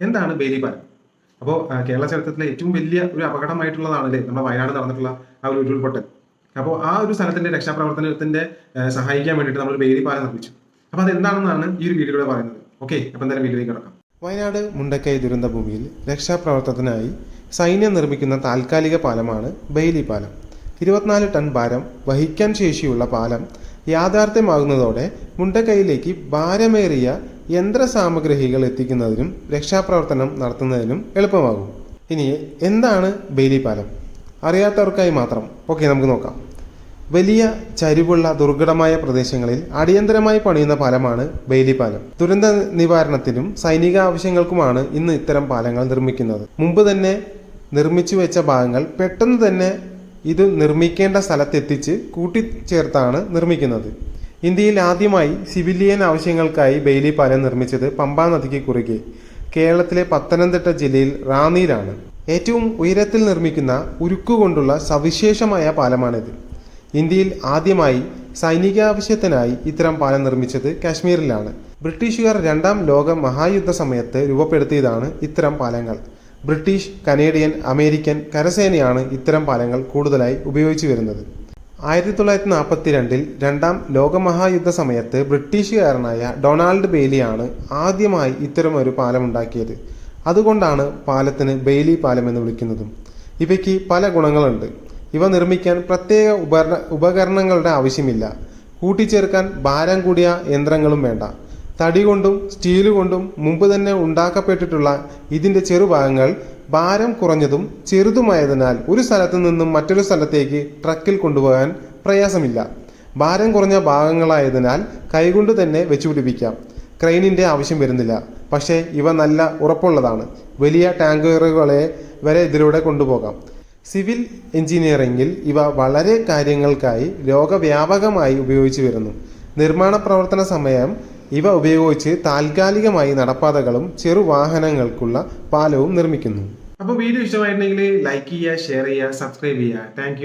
എന്താണ് ബേലിപാലം പാലം അപ്പോൾ കേരള ചരിത്രത്തിലെ ഏറ്റവും വലിയ ഒരു അപകടമായിട്ടുള്ളതാണ് അല്ലേ നമ്മുടെ വയനാട് നടന്നിട്ടുള്ള ആ ഒരു ഉരുൾപൊട്ടൽ? അപ്പോൾ ആ ഒരു സ്ഥലത്തിന്റെ രക്ഷാപ്രവർത്തനത്തിന്റെ സഹായിക്കാൻ വേണ്ടിയിട്ട് നമ്മൾ ബേലിപാലം പാലം നിർമ്മിച്ചു. അപ്പോൾ അത് എന്താണെന്നാണ് ഈ ഒരു വീഡിയോയിലൂടെ പറയുന്നത്. ഓക്കെ അപ്പോൾ എന്തായാലും വീഡിയോയിലേക്ക് കിടക്കാം. വയനാട് മുണ്ടക്കൈ ദുരന്ത ഭൂമിയിൽ രക്ഷാപ്രവർത്തനത്തിനായി സൈന്യം നിർമ്മിക്കുന്ന താൽക്കാലിക പാലമാണ് ബെയിലി പാലം. ഇരുപത്തിനാല് ടൺ ഭാരം വഹിക്കാൻ ശേഷിയുള്ള പാലം യാഥാർത്ഥ്യമാകുന്നതോടെ മുണ്ടക്കൈയിലേക്ക് ഭാരമേറിയ യന്ത്ര യന്ത്രസാമഗ്രികൾ എത്തിക്കുന്നതിനും രക്ഷാപ്രവർത്തനം നടത്തുന്നതിനും എളുപ്പമാകും. ഇനി എന്താണ് ബെയിലി അറിയാത്തവർക്കായി മാത്രം. ഓക്കെ നമുക്ക് നോക്കാം. വലിയ ചരിവുള്ള ദുർഘടമായ പ്രദേശങ്ങളിൽ അടിയന്തരമായി പണിയുന്ന പാലമാണ് ബെയിലി പാലം ദുരന്ത നിവാരണത്തിനും സൈനിക ആവശ്യങ്ങൾക്കുമാണ് ഇന്ന് ഇത്തരം പാലങ്ങൾ നിർമ്മിക്കുന്നത്. മുമ്പ് തന്നെ നിർമ്മിച്ചു വെച്ച ഭാഗങ്ങൾ പെട്ടെന്ന് തന്നെ ഇത് നിർമ്മിക്കേണ്ട സ്ഥലത്തെത്തിച്ച് കൂട്ടിച്ചേർത്താണ് നിർമ്മിക്കുന്നത്. ഇന്ത്യയിൽ ആദ്യമായി സിവിലിയൻ ആവശ്യങ്ങൾക്കായി ബെയിലി പാലം നിർമ്മിച്ചത് പമ്പാ നദിക്ക് കുറുകെ. കേരളത്തിലെ പത്തനംതിട്ട ജില്ലയിൽ റാന്നിയിലാണ്. ഏറ്റവും ഉയരത്തിൽ നിർമ്മിക്കുന്ന ഉരുക്കുകൊണ്ടുള്ള സവിശേഷമായ പാലമാണിത്. ഇന്ത്യയിൽ ആദ്യമായി സൈനിക സൈനികാവശ്യത്തിനായി ഇത്തരം പാലം നിർമ്മിച്ചത് കാശ്മീരിലാണ്. ബ്രിട്ടീഷുകാർ രണ്ടാം ലോക മഹായുദ്ധ സമയത്ത് രൂപപ്പെടുത്തിയതാണ് ഇത്തരം പാലങ്ങൾ. ബ്രിട്ടീഷ് കനേഡിയൻ അമേരിക്കൻ കരസേനയാണ് ഇത്തരം പാലങ്ങൾ കൂടുതലായി ഉപയോഗിച്ചു വരുന്നത്. ആയിരത്തി തൊള്ളായിരത്തി നാൽപ്പത്തി രണ്ടിൽ രണ്ടാം ലോകമഹായുദ്ധ സമയത്ത് ബ്രിട്ടീഷുകാരനായ ഡൊണാൾഡ് ബെയ്ലിയാണ് ആദ്യമായി ഇത്തരം ഒരു പാലം ഉണ്ടാക്കിയത് അതുകൊണ്ടാണ് പാലത്തിന് ബെയ്ലി പാലം എന്ന് വിളിക്കുന്നതും. ഇവയ്ക്ക് പല ഗുണങ്ങളുണ്ട്. ഇവ നിർമ്മിക്കാൻ പ്രത്യേക ഉപകരണ ഉപകരണങ്ങളുടെ ആവശ്യമില്ല. കൂട്ടിച്ചേർക്കാൻ ഭാരം കൂടിയ യന്ത്രങ്ങളും വേണ്ട. തടി കൊണ്ടും സ്റ്റീൽ കൊണ്ടും മുമ്പ് തന്നെ ഉണ്ടാക്കപ്പെട്ടിട്ടുള്ള ഇതിന്റെ ചെറുഭാഗങ്ങൾ ഭാരം കുറഞ്ഞതും ചെറുതുമായതിനാൽ ഒരു സ്ഥലത്ത് നിന്നും മറ്റൊരു സ്ഥലത്തേക്ക് ട്രക്കിൽ കൊണ്ടുപോകാൻ പ്രയാസമില്ല. ഭാരം കുറഞ്ഞ ഭാഗങ്ങളായതിനാൽ കൈകൊണ്ട് തന്നെ വെച്ചുപിടിപ്പിക്കാം ക്രെയിനിന്റെ ആവശ്യം വരുന്നില്ല. പക്ഷേ ഇവ നല്ല ഉറപ്പുള്ളതാണ്. വലിയ ടാങ്കറുകളെ വരെ ഇതിലൂടെ കൊണ്ടുപോകാം. സിവിൽ എഞ്ചിനീയറിംഗിൽ ഇവ വളരെ കാര്യങ്ങൾക്കായി ലോകവ്യാപകമായി ഉപയോഗിച്ചു വരുന്നു. നിർമ്മാണ പ്രവർത്തന സമയം ഇവ ഉപയോഗിച്ച് താൽക്കാലികമായി നടപ്പാതകളും ചെറുവാഹനങ്ങൾക്കുള്ള പാലവും നിർമ്മിക്കുന്നു. അപ്പോൾ വീഡിയോ ഇഷ്ടമായിട്ടുണ്ടെങ്കിൽ ലൈക്ക് ചെയ്യുക ഷെയർ ചെയ്യുക സബ്സ്ക്രൈബ് ചെയ്യുക. താങ്ക്